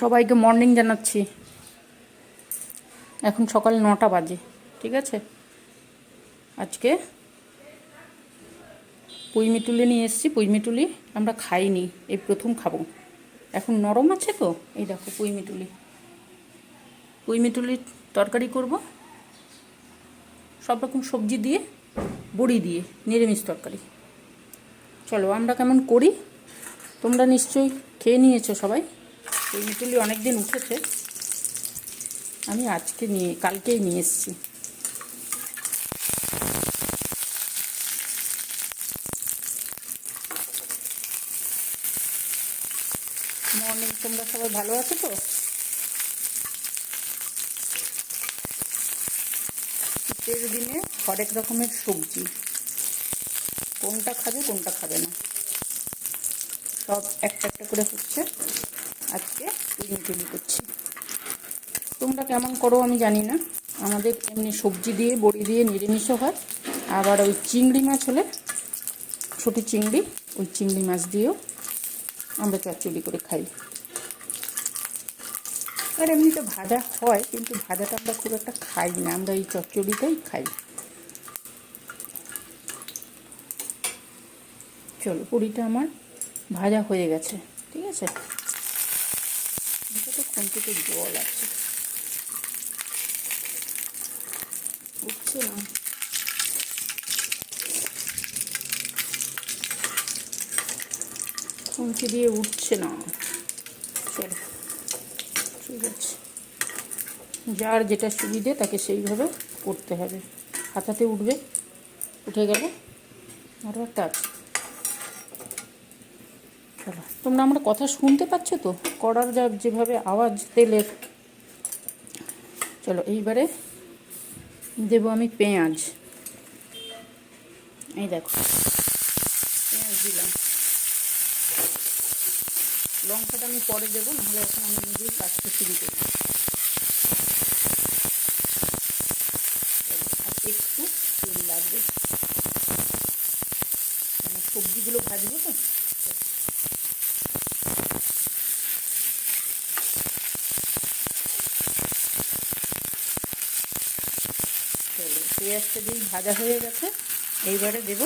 সবাইকে মর্নিং জানাচ্ছি। এখন সকাল নটা বাজে, ঠিক আছে? আজকে পুঁই মিটুলি নিয়ে এসেছি, পুঁই মিটুলি আমরা খাইনি, এই প্রথম খাব। এখন নরম আছে তো? এই দেখো পুঁই মিটুলি। পুঁই মিটুলির তরকারি করব। সব রকম সবজি দিয়ে, বড়ি দিয়ে, নিরামিষ তরকারি। চলো আমরা কেমন করি? তোমরা নিশ্চয়ই খেয়ে নিয়েছো সবাই। পুঁই মিটুলি অনেক দিন উঠেছে। আমি আজকে নিয়ে, কালকেই নিয়ে এসেছি। মর্নিং, তোমরা সবাই ভালো আছো তো? শীতের দিনে হরেক রকমের সবজি। কোনটা খাবে কোনটা খাবে না। সব একটা একটা করে হচ্ছে। আজকে তুলি তুলি করছি। তোমরা কেমন করো আমি জানি না। আমাদের এমনি সবজি দিয়ে, বড়ি দিয়ে নিরামিষও হয়। আবার ওই চিংড়ি মাছ হলে ছোটো চিংড়ি, ওই চিংড়ি মাছ দিয়েও আমরা চচ্চড়ি করে খাই। আর এমনিতে ভাজা হয়, কিন্তু ভাজাটা আমরা খুব একটা খাই না। আমরা এই চচ্চড়িটাই খাই। চলো পুরিটা আমার ভাজা হয়ে গেছে, ঠিক আছে? তো খুন্তিতে জল আছে। উঠছে না। খুন্তি দিয়ে উঠছে না। ঠিক আছে যার যেটা সুবিধে তাকে সেইভাবে করতে হবে। হাতাতে উঠবে। উঠে গেলে। আরও একটা আছে। চলো তোমরা আমরা কথা শুনতে পাচ্ছ তো? করার যা যেভাবে আওয়াজ তেলের চলো, এইবারে দেবো আমি পেঁয়াজ। এই দেখো, পেঁয়াজ দিলাম। লঙ্কাটা আমি পরে দেবো, নাহলে এখন আমি নিজেই কাটতে শুরু করি আর একটু তেল লাগবে। মানে সবজিগুলো ভাজবো তো চলো পেঁয়াজটা দিয়ে ভাজা হয়ে গেছে। এইবারে দেব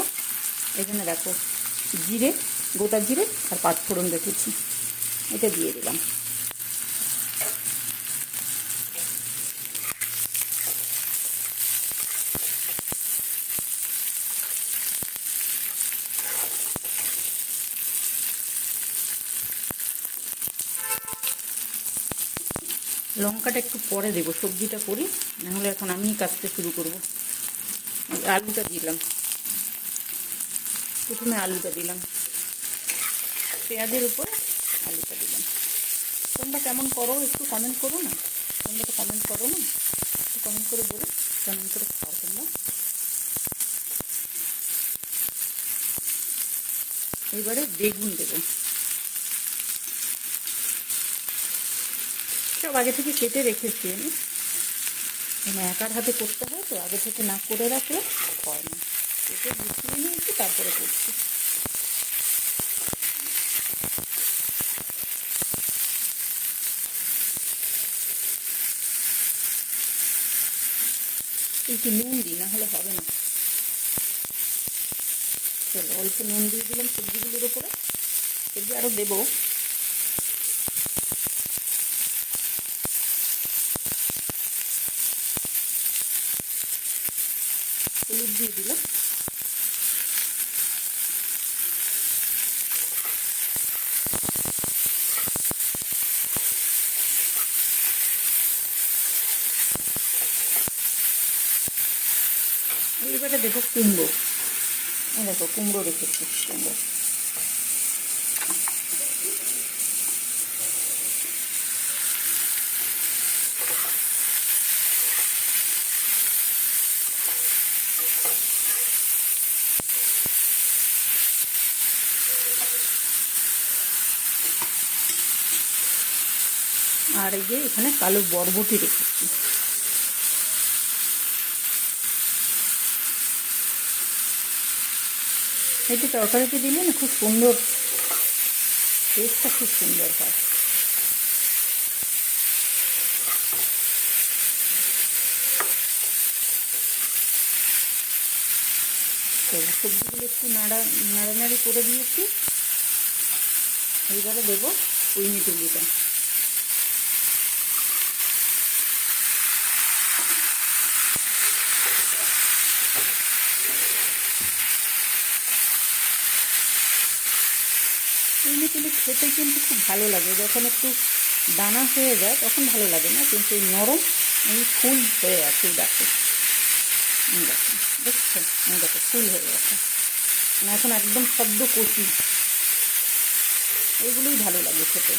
এখানে দেখো জিরে, গোটা জিরে আর পাঁচফোড়ন রেখেছি এটা দিয়ে দিলাম। লঙ্কাটা একটু পরে দেবো, সবজিটা করি, নাহলে এখন আমিই কাটতে শুরু করব। আলুটা দিলাম। প্রথমে আলুটা দিলাম। পেঁয়াজের উপর আলুটা দিলাম। তোমরা কেমন করো একটু কমেন্ট করো না? তোমরা তো কমেন্ট করো না? একটু কমেন্ট করে বলো, কেমন করে খাও তোমরা। এবারে বেগুন দেবো। সব আগে থেকে কেটে রেখেছি আমি। মানে একার হাতে করতে হয় তো, আগে থেকে না করে রাখলে হয় না। কেটে গুছিয়ে নিয়েছি, তারপরে করছি। একটু নুন দিই, না হলে হবে না। চলো, অল্প নুন দিয়ে দিলাম সবজিগুলোর উপরে। সবজি আরও দেবো হলুদ দিয়ে দিলাম এইবারে দেখো কুমড়ো। দেখো কুমড়ো রেখেছি কুমড়ো। আর এই যে এখানে কালো বরবটি রেখেছি। একটু তরকারিতে দিলে না খুব সুন্দর। টেস্টটা খুব সুন্দর হয়। সবজিগুলো একটু নাড়া, নাড়ানাড়ি করে দিয়েছি। এইবারে দেবো ওই মিটুলিটা খেতে কিন্তু খুব ভালো লাগে। যখন একটু দানা হয়ে যায় তখন ভালো লাগে না, কিন্তু এই নরম এই ফুল হয়ে আছে এই দেখো। দেখো ফুল হয়ে গেছে মানে এখন একদম সদ্য কচি। এইগুলোই ভালো লাগে খেতে।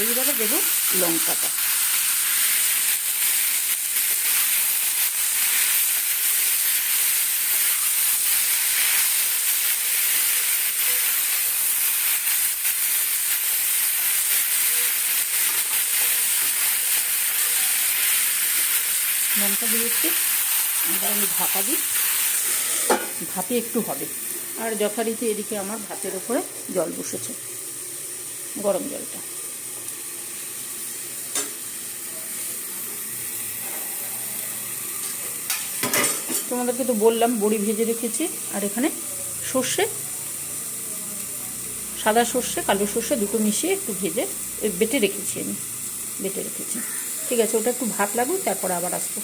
এইবারে দেবো লঙ্কাটা। লঙ্কা দিয়েছি এবার আমি ঢাকা দিই। ভাপে একটু হবে। আর যথারীতি এদিকে আমার ভাতের ওপরে জল বসেছে। গরম জলটা। তোমাদেরকে তো বললাম, বড়ি ভেজে রেখেছি। আর এখানে সর্ষে, সাদা সর্ষে, কালো সর্ষে দুটো মিশিয়ে একটু ভেজে বেটে রেখেছি আমি। বেটে রেখেছি। ঠিক আছে, ওটা একটু ভাত লাগুক, তারপরে আবার আসব।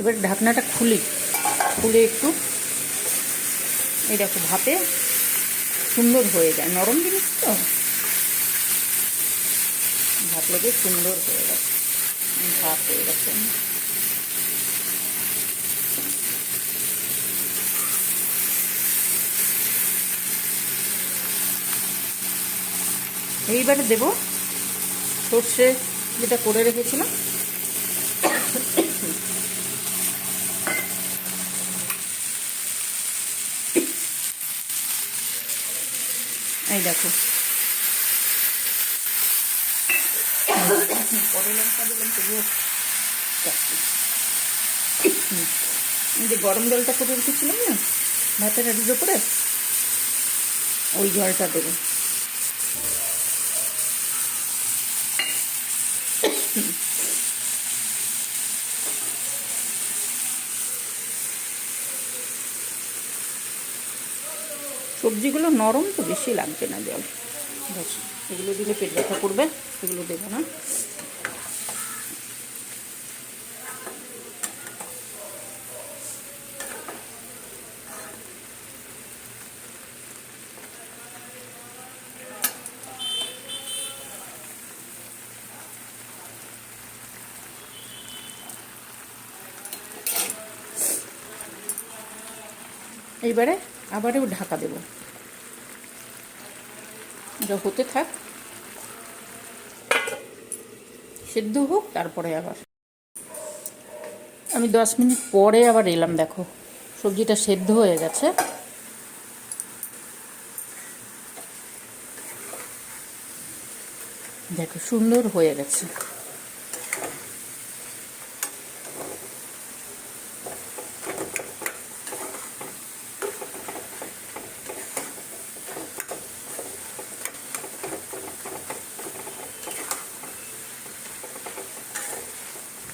এবার ঢাকনাটা খুলি। খুলে একটু এই দেখো ভাপে সুন্দর হয়ে যায়। নরম জিনিস তো? ভাত লেগে সুন্দর হয়ে গেছে। ভাত হয়ে গেছে এইবারে দেব সর্ষে যেটা করে রেখেছিলাম। দেখো। পরে লঙ্কা দিলাম যে গরম জলটা করে রেখেছিলাম না ভাতের হাঁড়ির ওই জলটা দেবো। সবজিগুলো নরম তো বেশি লাগবে না জল। এগুলো দিলে পেট ব্যথা করবে, এগুলো দেবো না। এইবারে আবারও ঢাকা দেব। যা হতে থাক। সেদ্ধ হোক, তারপরে আবার। আমি দশ মিনিট পরে আবার এলাম, দেখো। সবজিটা সেদ্ধ হয়ে গেছে। দেখো, সুন্দর হয়ে গেছে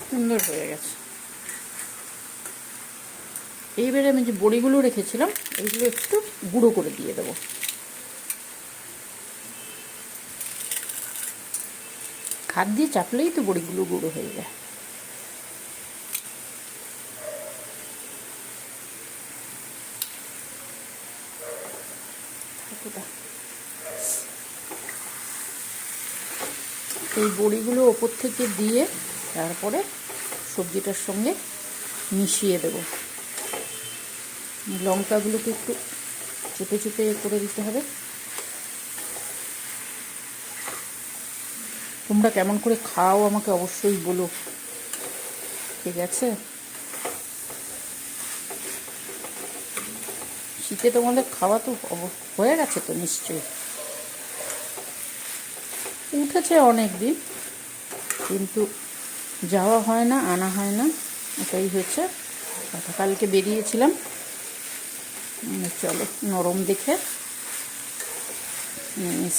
সুন্দর হয়ে গেছে এইবারে আমি যে বড়িগুলো রেখেছিলাম এইগুলো একটু গুঁড়ো করে দিয়ে দেবো হাত দিয়ে চাপলেই তো বড়িগুলো গুঁড়ো হয়ে যায়। এই বড়িগুলো ওপর থেকে দিয়ে তারপরে সবজিটার সঙ্গে মিশিয়ে দেব লঙ্কাগুলোকে একটু চেপে চেপে করে দিতে হবে। তোমরা কেমন করে খাও আমাকে অবশ্যই বলো। ঠিক আছে? শীতে তোমাদের খাওয়া তো হয়ে গেছে তো নিশ্চয়ই। উঠেছে অনেক দিন কিন্তু যাওয়া হয় না, আনা হয় না, এটাই হয়েছে। কালকে বেরিয়েছিলাম। চলো, নরম দেখে। নিয়ে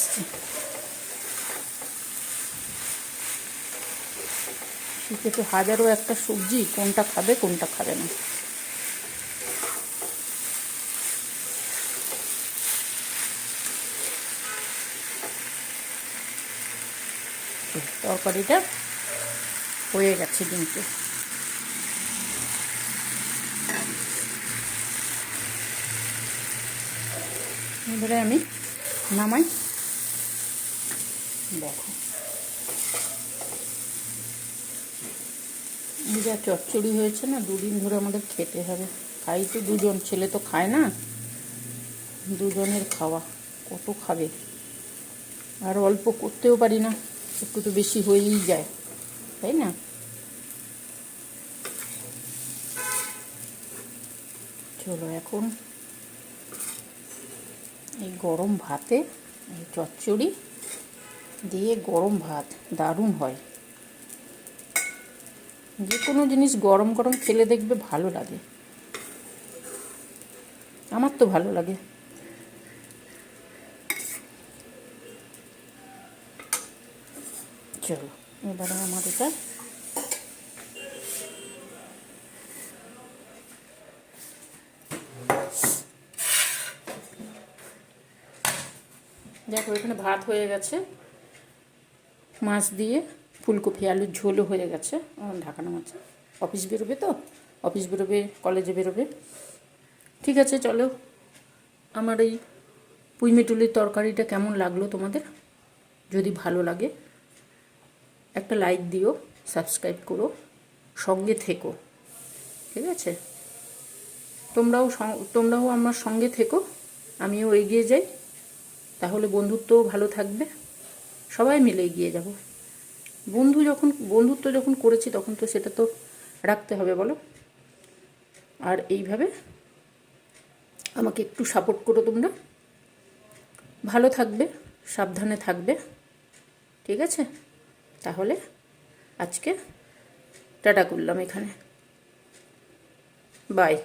শীতে তো হাজারও একটা সবজি, কোনটা খাবে কোনটা খাবে না। তরকারিটা হয়ে গেছে কিন্তু। এবারে আমি নামাই। দেখো। যা চচ্চড়ি হয়েছে না, দুদিন ধরে আমাদের খেতে হবে। খাই তো দুজন, ছেলে তো খায় না। দুজনের খাওয়া, কত খাবে? আর অল্প করতেও পারি না, একটু তো বেশি হয়েই যায়, তাই না? চলো এখন এই গরম ভাতে এই চচ্চড়ি দিয়ে গরম ভাত দারুণ হয়। যে কোনো জিনিস গরম গরম খেলে দেখবে ভালো লাগে। আমার তো ভালো লাগে। চলো, এবারে আমার এটা এখানে ভাত হয়ে গেছে। মাছ দিয়ে ফুলকপি, আলুর ঝোলও হয়ে গেছে। ঢাকানো মাছ। অফিস বেরোবে তো? অফিস বেরোবে, কলেজে বেরোবে। ঠিক আছে, চলো। আমার এই পুঁইমেটুলির তরকারিটা কেমন লাগল তোমাদের? যদি ভালো লাগে, একটা লাইক দিও সাবস্ক্রাইব করো, সঙ্গে থেকো। ঠিক আছে? তোমরাও তোমরাও আমার সঙ্গে থেকো। আমিও এগিয়ে যাই। তাহলে বন্ধুত্বও ভালো থাকবে। সবাই মিলে এগিয়ে যাব। বন্ধু যখন, বন্ধুত্ব যখন করেছি তখন তো সেটা তো রাখতে হবে বলো। আর এইভাবে আমাকে একটু সাপোর্ট করো তোমরা। ভালো থাকবে, সাবধানে থাকবে। ঠিক আছে? তাহলে আজকে টাটা করলাম এখানে। বাই